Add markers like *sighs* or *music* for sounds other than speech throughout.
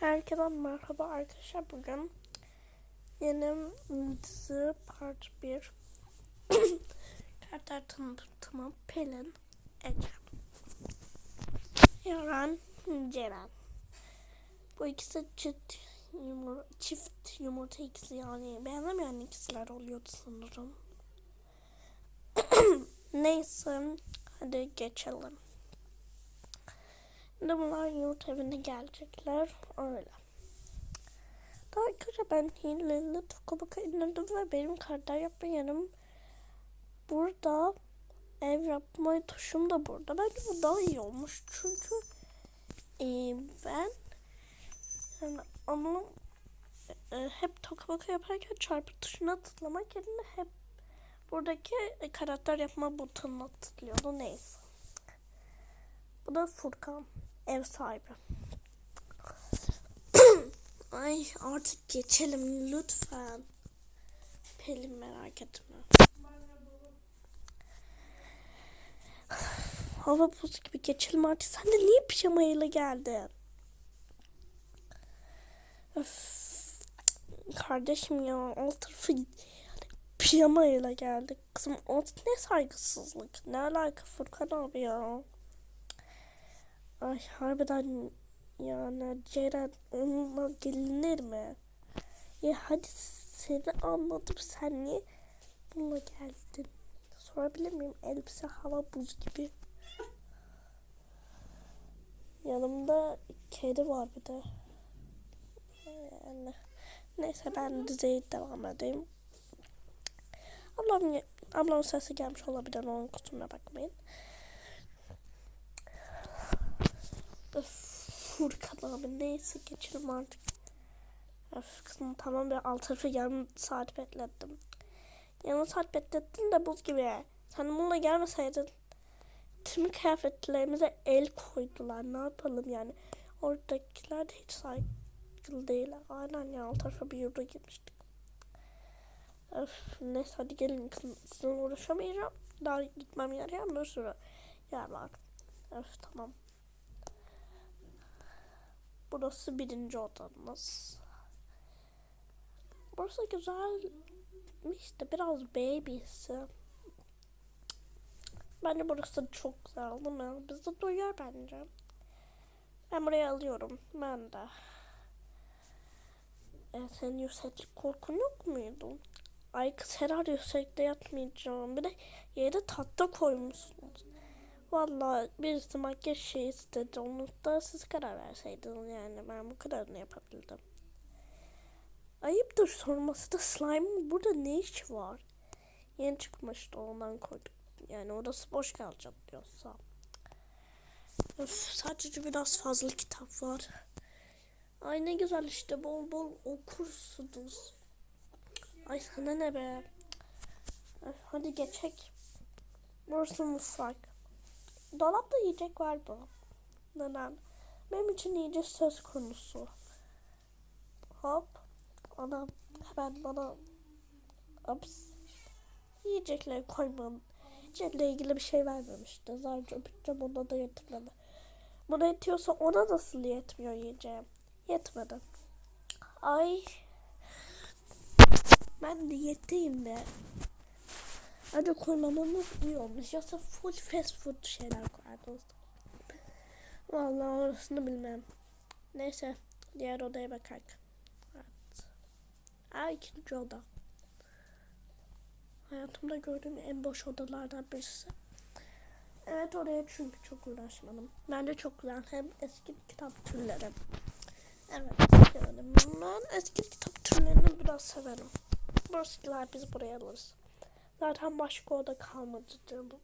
Herkese merhaba arkadaşlar. Bugün yeni dizi part 1 *clears throat* Karakter tanıtımı Pelin Ecem Yaran Ceren Bu ikisi çift yumurta, çift yumurta ikisi yani benzemeyen ikisiler oluyordu sanırım. *clears throat* Neyse hadi geçelim. Şimdi bunlar yurt evine gelecekler. Öyle. Daha arkadaşlar ben hileli Tokaboka indirdim ve benim karakter yapma yerim burada. Ev yapma tuşum da burada. Bence bu daha iyi olmuş. Çünkü e, ben yani ama e, hep Tokaboka yaparken çarpı tuşuna tıklamak yerine hep buradaki e, karakter yapma butonuna tıklıyordu. Neyse. Bu da Furkan ev sahibi. *clears throat* Ay artık geçelim lütfen. Pelin merak etme. *sighs* Hava buz gibi geçelim artık. Sen de niye pijamayla geldin? Öf. Kardeşim ya alt tarafı pijamayla geldik. Kızım o ne saygısızlık. Ne alaka Furkan abi ya. Ay harbiden yani Ceren onunla gelinir mi? Ya hadi seni anladım sen niye bununla geldin? Sorabilir miyim? Elbise hava buz gibi. Yanımda kedi var bir de. Yani, neyse ben diziye devam edeyim. Ablam, ablamın sesi gelmiş olabilir onun kutumuna bakmayın. Öf, Furkan abi neyse geçelim artık. Öf kızım tamam bir alt tarafı yarım saat beklettim. Yarım saat beklettin de buz gibi. Sen bununla gelmeseydin tüm kıyafetlerimize el koydular. Ne yapalım yani. Oradakiler de hiç saygılı değiller. Aynen ya alt tarafa bir yurda girmiştik. Öf neyse hadi gelin kızım. Sizinle uğraşamayacağım. Daha gitmem gereken bir sürü yer var. Öf tamam. Burası birinci odamız. Burası güzelmiş de biraz baby'si. Bence burası çok güzel değil mi? Bizi duyuyor bence. Ben buraya alıyorum. Ben de. E, senin yükseklik korkun yok muydu? Ay kız herhalde yüksekte yatmayacağım. Bir de yere tahta koymuşsunuz. Vallahi birisi makyaj şey istedi. Onu da siz karar verseydiniz yani. Ben bu kadarını yapabildim. Ayıptır sorması da slime burada ne iş var? Yeni çıkmıştı ondan koyduk. Yani orası boş kalacak diyorsa. Öf, sadece biraz fazla kitap var. Ay ne güzel işte bol bol okursunuz. Ay sana ne be. Öf, hadi geçek. Burası mutfak. Dolapta yiyecek var bu. Neden? Benim için yiyecek söz konusu. Hop. Ana hemen bana Ups. Yiyecekleri koymam. Celle ilgili bir şey vermemişti. Zaten bütçem ona da yetmedi. Buna yetiyorsa ona nasıl yetmiyor yiyeceğim? Yetmedi. Ay. Ben diyetteyim de. Önce koymamamız iyi olmuş. Yoksa full fast food şeyler koyardınız. Vallahi orasını bilmem. Neyse. Diğer odaya bakalım. Evet. Aa ikinci oda. Hayatımda gördüğüm en boş odalardan birisi. Evet oraya çünkü çok uğraşmadım. Bence çok güzel. Hem eski kitap türleri. Evet severim. Ben eski kitap türlerini biraz severim. Buradakiler biz buraya alırız. Zaten başka oda kalmadı canım.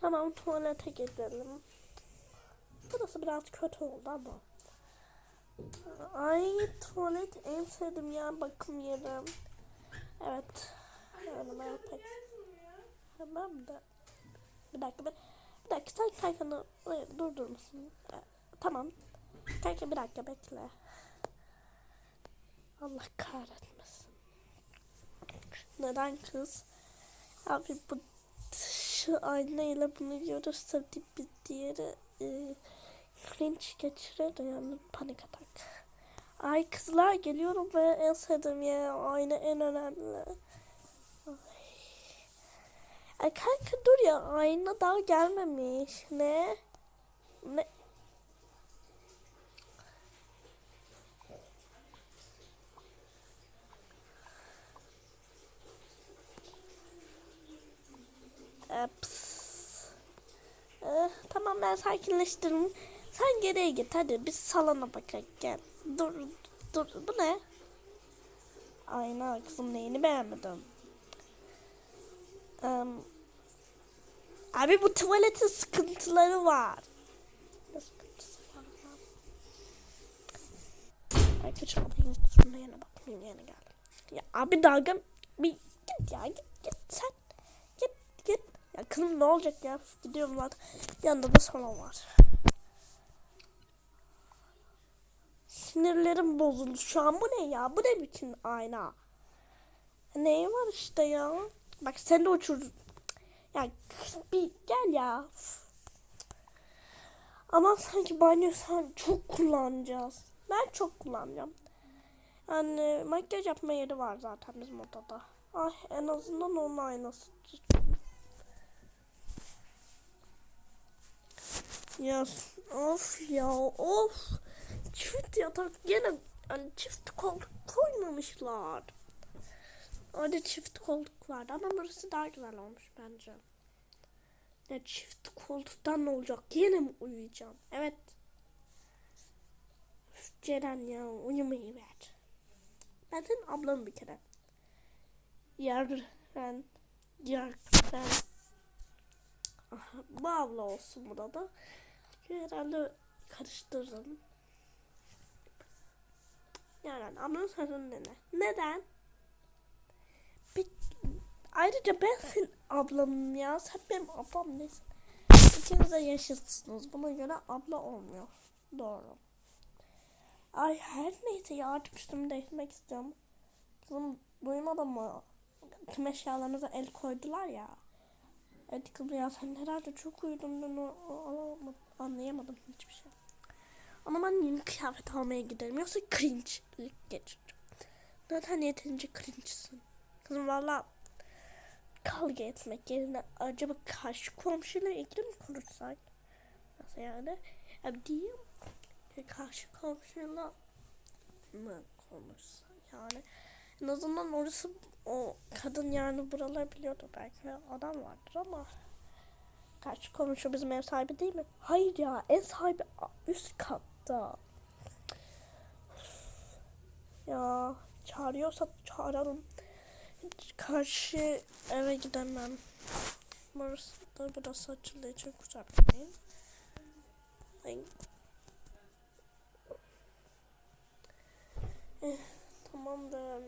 Tamam tuvalete gidelim. Burası biraz kötü oldu ama. Ay tuvalet en sevdiğim yer bakım yerim. Evet. Yani ben pek Tamam da. Bir dakika bir, bir dakika sen kaykanı durdurur musun? Ee, tamam. Kanka bir dakika bekle. Allah kahretmesin. Neden kız? Abi bu şu aynayla bunu görürse bir diğeri e, cringe geçirir yani panik atak. Ay kızlar geliyorum ve en sevdiğim yer aynı en önemli. Ay. Ay kanka dur ya ayna daha gelmemiş. Ne? Ne? Eps. Eh, tamam ben sakinleştirdim. Sen geriye git hadi biz salona bakalım gel. Dur dur bu ne? Ayna kızım neyini beğenmedim. Em, abi bu tuvaletin sıkıntıları var. Ne sıkıntısı var lan? Arkadaşlar ablanın kusuruna yine bakmayayım yine geldim. Ya abi dalga bir git ya git git sen. Git git. Ya kızım ne olacak ya gidiyorum lan. Yanında da salon var. Sinirlerim bozuldu şu an. Bu ne ya? Bu ne biçim ayna? Ne var işte ya? Bak sen de uçur. Ya bir gel ya. Ama sanki banyo sen çok kullanacağız. Ben çok kullanacağım. Yani makyaj yapma yeri var zaten bizim odada. Ay en azından onun aynası. Ya of ya of. Çift yatak gene hani çift koltuk koymamışlar. Orada çift koltuk vardı ama burası daha güzel olmuş bence. Ya çift koltuktan ne olacak? Yine mi uyuyacağım? Evet. Üf, Ceren ya uyumayı ver. Ben senin ablam bir kere. Yarın, yarın. Aha, Bu abla olsun burada. Herhalde karıştırırım. Yani ablanın sözünü dinle. Neden? Bir, ayrıca ben senin ablamım ya. Sen benim ablam değilsin. İkiniz de yaşıtsınız. Buna göre abla olmuyor. Doğru. Ay her neyse ya artık üstümü değiştirmek istiyorum. Kızım duymadın mı? Tüm eşyalarınıza el koydular ya. Kızım ya sen herhalde çok uyudun ben o, o- anlayamadım hiçbir şey. Ama ben yeni kıyafet almaya giderim. Yoksa cringe'lik geçireceğim. Zaten yeterince cringe'sin. Kızım valla kavga etmek yerine acaba karşı komşuyla ilgili mi konuşsak? Nasıl yani? Ya diyeyim karşı komşuyla mı konuşsak yani? En azından orası o kadın yani buraları biliyordu belki adam vardır ama Karşı komşu bizim ev sahibi değil mi? Hayır ya ev sahibi üst katta. Ya çağırıyorsa çağıralım. Karşı eve gidemem. Burası da. Çok güzel bir şey. Ay. Eh, tamamdır.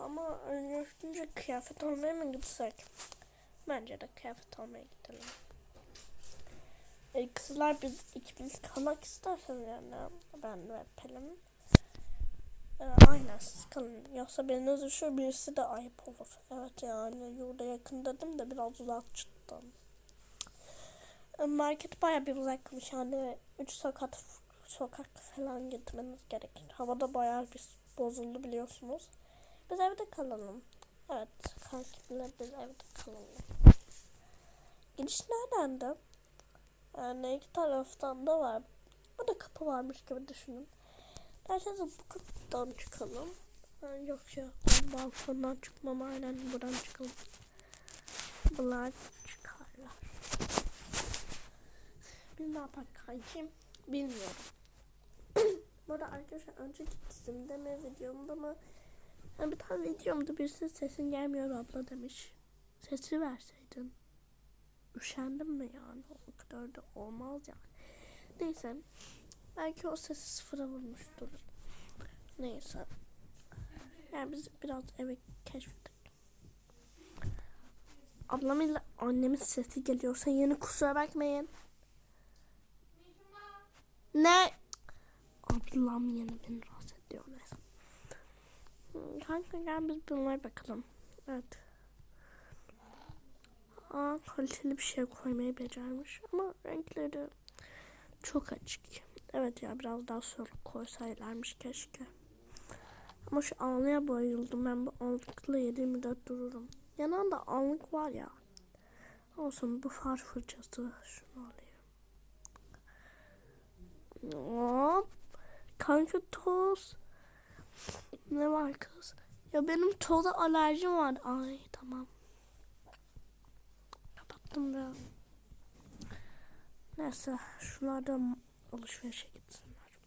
Ama önce kıyafet almaya mı gitsek? Bence de kıyafet almaya gidelim. E, kızlar biz ikimiz kalmak isterseniz yani ben ve Pelin. E, aynen siz kalın. Yoksa biriniz üşür birisi de ayıp olur. Evet yani yurda yakın dedim de biraz uzak çıktım. E, market baya bir uzakmış yani 3 sokak sokak falan gitmeniz gerekir. Havada bayağı bir bozuldu biliyorsunuz. Biz evde kalalım. Evet kankiler biz evde kalalım. Gidiş nereden de? Yani iki taraftan da var. Bu da kapı varmış gibi düşünün. Derseniz bu kapıdan çıkalım. Ha, yok ya ben balkondan çıkmam aynen buradan çıkalım. Bunlar çıkarlar. Biz ne yapak kankim bilmiyorum. *clears throat* Bu arada arkadaşlar önceki dizimde mi videomda mı yani bir tane videomda birisi sesin gelmiyor abla demiş. Sesi verseydin. Üşendim mi yani? O kadar da olmaz yani. Neyse. Belki o sesi sıfıra vurmuştur. Neyse. Yani biz biraz eve keşfettik. Ablamın annemin sesi geliyorsa yeni kusura bakmayın. Ne? Ablam yine beni rahatsız ediyor neyse. Hmm, Kanka gel biz bunlara bakalım. Evet. Aa, kaliteli bir şey koymayı becermiş ama renkleri çok açık. Evet ya biraz daha soluk koysaylarmış keşke. Ama şu anlıya bayıldım. Ben bu anlıkla 7-24 dururum. Yanında anlık var ya. Olsun bu far fırçası. Şunu alayım. Hop. Kanka toz. Ne var kız? Ya benim toza alerjim var. Ay tamam. Kapattım da. Neyse şunlar da alışverişe gitsinler.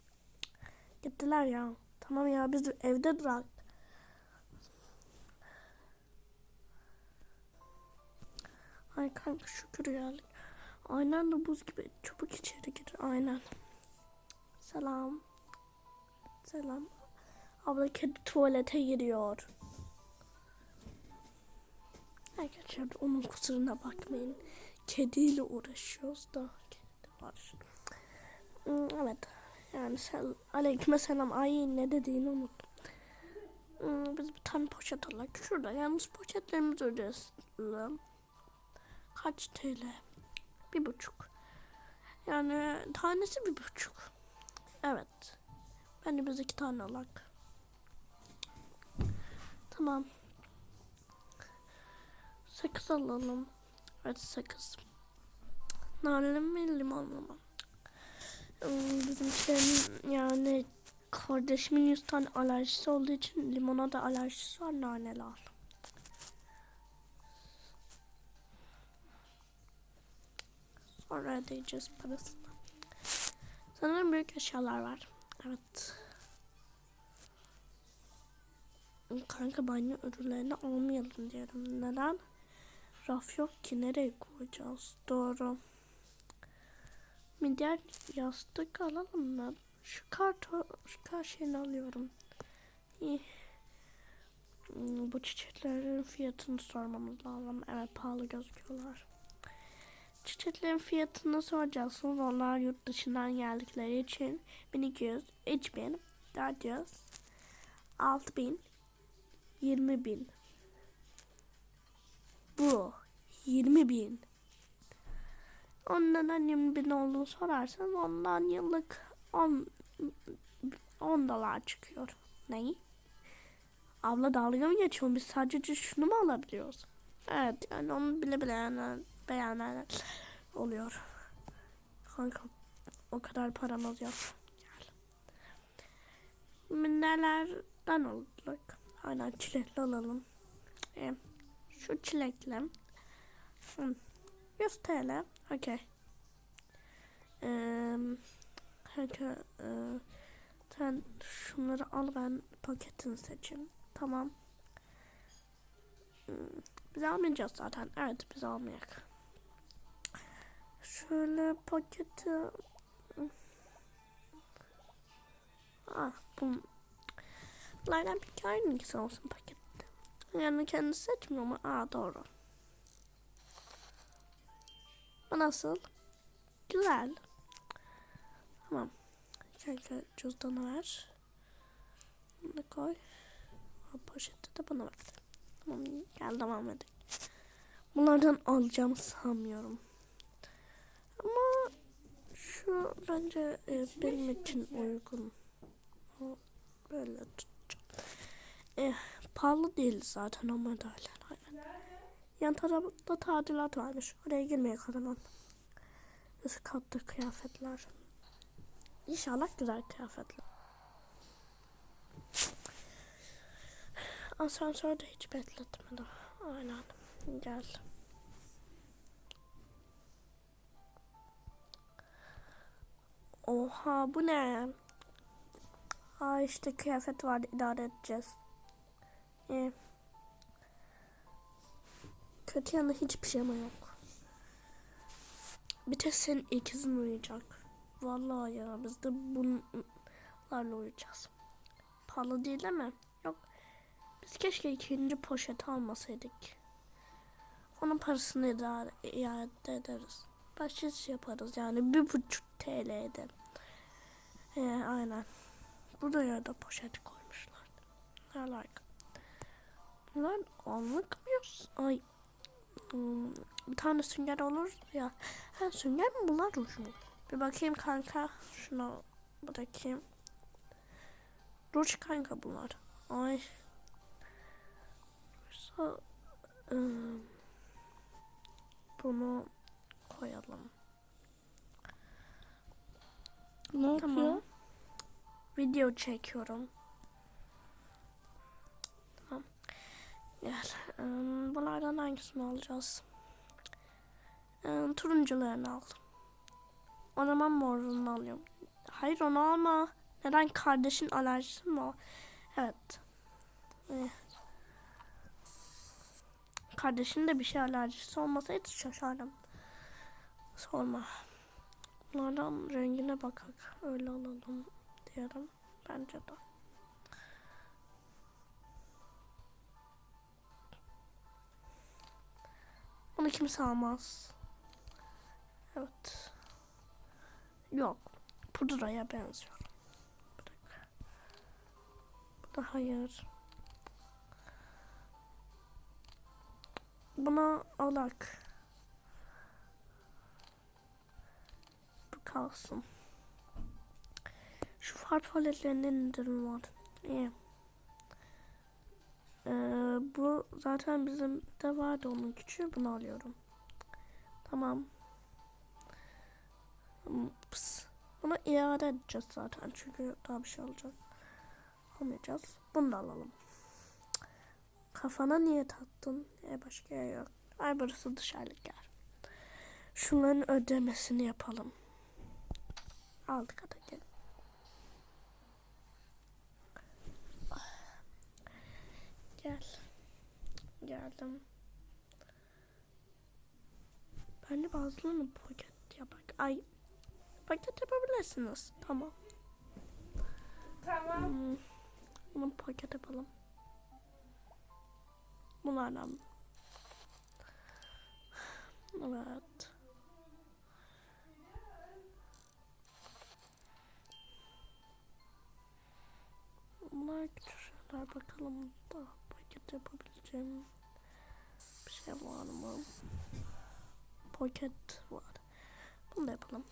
Gittiler ya. Tamam ya biz evde durak. Ay kanka şükür geldik. Aynen de buz gibi çabuk içeri gir. Aynen. Selam. Selam. Abla kedi tuvalete giriyor. Arkadaşlar onun kusuruna bakmayın. Kediyle uğraşıyoruz da. Kedi var. Hmm, Evet. Yani sen aleyküm selam. Ay ne dediğini unuttum. Hmm, Biz bir tane poşet alalım. Şurada yalnız poşetlerimiz ödeyelim. Kaç TL? Bir buçuk. Yani tanesi bir buçuk. Evet. Ben de biz iki tane alak. Tamam. Sakız alalım. Evet sakız. Narlı mı limonlu mu? Hmm, Bizimkilerin yani kardeşimin 100 tane alerjisi olduğu için limona da alerjisi var naneli al. Sonra ödeyeceğiz parasını. Sanırım büyük eşyalar var. Evet. Kanka banyo ürünlerini almayalım diyorum. Neden? Raf yok ki nereye koyacağız? Doğru. Midyar yastık alalım mı? Şu karto, şu kar şeyini alıyorum. İyi. Hmm, Bu çiçeklerin fiyatını sormamız lazım. Evet pahalı gözüküyorlar. Çiçeklerin fiyatını soracaksınız. Onlar yurt dışından geldikleri için 1200, 3000, 400, 6000, 20 bin. Bu 20 bin. Ondan 20 bin olduğunu sorarsan ondan yıllık 10, 10 dolar çıkıyor. Neyi? Abla dalga mı geçiyorsun? Biz sadece şunu mu alabiliyoruz? Evet yani onu bile bile yani beğenenler oluyor. Kanka o kadar paramız yok. Gel. Nelerden olduk? Aynen çilekli alalım. Ee, şu çilekli. Hı. 100 TL. Okey. Ee, sen şunları al ben paketini seçeyim. Tamam. Hmm, Biz almayacağız zaten. Evet biz almayak. Şöyle paketi Ah bu Bunlardan bir hangisi olsun pakette. Yani kendisi seçmiyor mu? Aa doğru. Bu nasıl? Güzel. Tamam. Kanka cüzdanı ver. Bunu da koy. O poşeti de bana ver. Tamam gel devam edelim. Bunlardan alacağım sanmıyorum. Ama şu bence e, benim için uygun. Böyle tutacağım. Eh, pahalı değil zaten o modeller. Aynen. Yan tarafta tadilat varmış. Oraya girmeye kalamam. Üst katta kıyafetler. İnşallah güzel kıyafetler. Asansörde hiç bekletmedi. Aynen. Gel. Oha bu ne? Aa işte kıyafet vardı idare edeceğiz. Ee, kötü yanı hiç pijama yok. Bir tek senin ikizin uyuyacak. Vallahi ya biz de bunlarla uyuyacağız. Pahalı değil değil mi? Yok. Biz keşke ikinci poşet almasaydık. Onun parasını idare, iade ederiz. Bahşiş yaparız yani bir buçuk TL'de. Ee, aynen. Burada ya da poşet koymuşlar. Ne alaka? Bunlar anlık mı yoksa? Ay. Hmm, bir tane sünger olur ya. Ha sünger mi bunlar ruj mu? Bir bakayım kanka. Şuna Bırakayım. Ruç kanka bunlar. Ay. Yoksa, ıı, bunu koyalım. Ne Tamam. yapıyor? Video çekiyorum. Gel. bunlardan hangisini alacağız? Turuncularını al. O zaman morunu alıyorum. Hayır onu alma. Neden kardeşin alerjisi mi? Evet. Eh. Kardeşin de bir şey alerjisi olmasaydı şaşardım. Sorma. Bunlardan rengine bakak. Öyle alalım diyorum. Bence de. Bunu kimse almaz. Evet. Yok. Pudraya benziyor. Bu da hayır. Buna alak. Bu kalsın. Şu far paletlerinde indirim var. İyi. Bu zaten bizim de vardı onun küçüğü. Bunu alıyorum. Tamam. Ups. Bunu iade edeceğiz zaten. Çünkü daha bir şey olacak. Almayacağız. Bunu da alalım. Kafana niye taktın? E başka yok. Ay burası dışarılık yer. Şunların ödemesini yapalım. Aldık hadi. Gel. Geldim. Bence bazılarını paket yapak. Ay paket yapabilirsiniz. Tamam. Tamam. Hmm. Bunu paket yapalım. Bunlardan. Evet. Bunlar küçük şeyler bakalım daha paket yapabileceğim şey var mı? Paket var. Bunu da yapalım.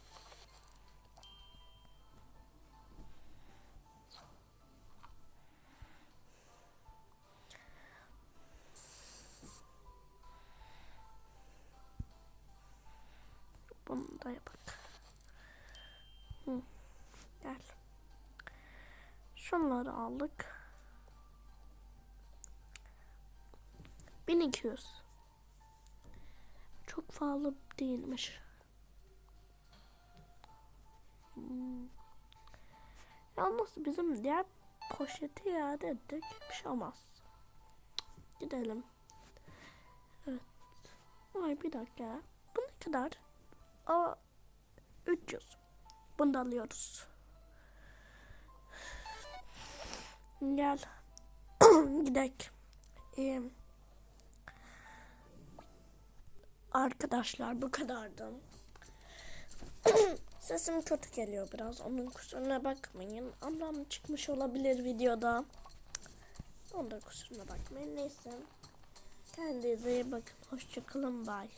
Bunu da yapak. Hı. Gel. Şunları aldık. 1200. Çok pahalı değilmiş. Hmm. Yalnız bizim diğer poşeti iade ettik. Bir şey olmaz. Gidelim. Evet. Ay bir dakika. Bu ne kadar? Aa, 300. Bunu da alıyoruz. Gel. *clears throat* Gidek. Ee, arkadaşlar bu kadardı. *clears throat* Sesim kötü geliyor biraz. Onun kusuruna bakmayın. Ablam çıkmış olabilir videoda. Onun da kusuruna bakmayın. Neyse. Kendinize iyi bakın. Hoşçakalın. Bye.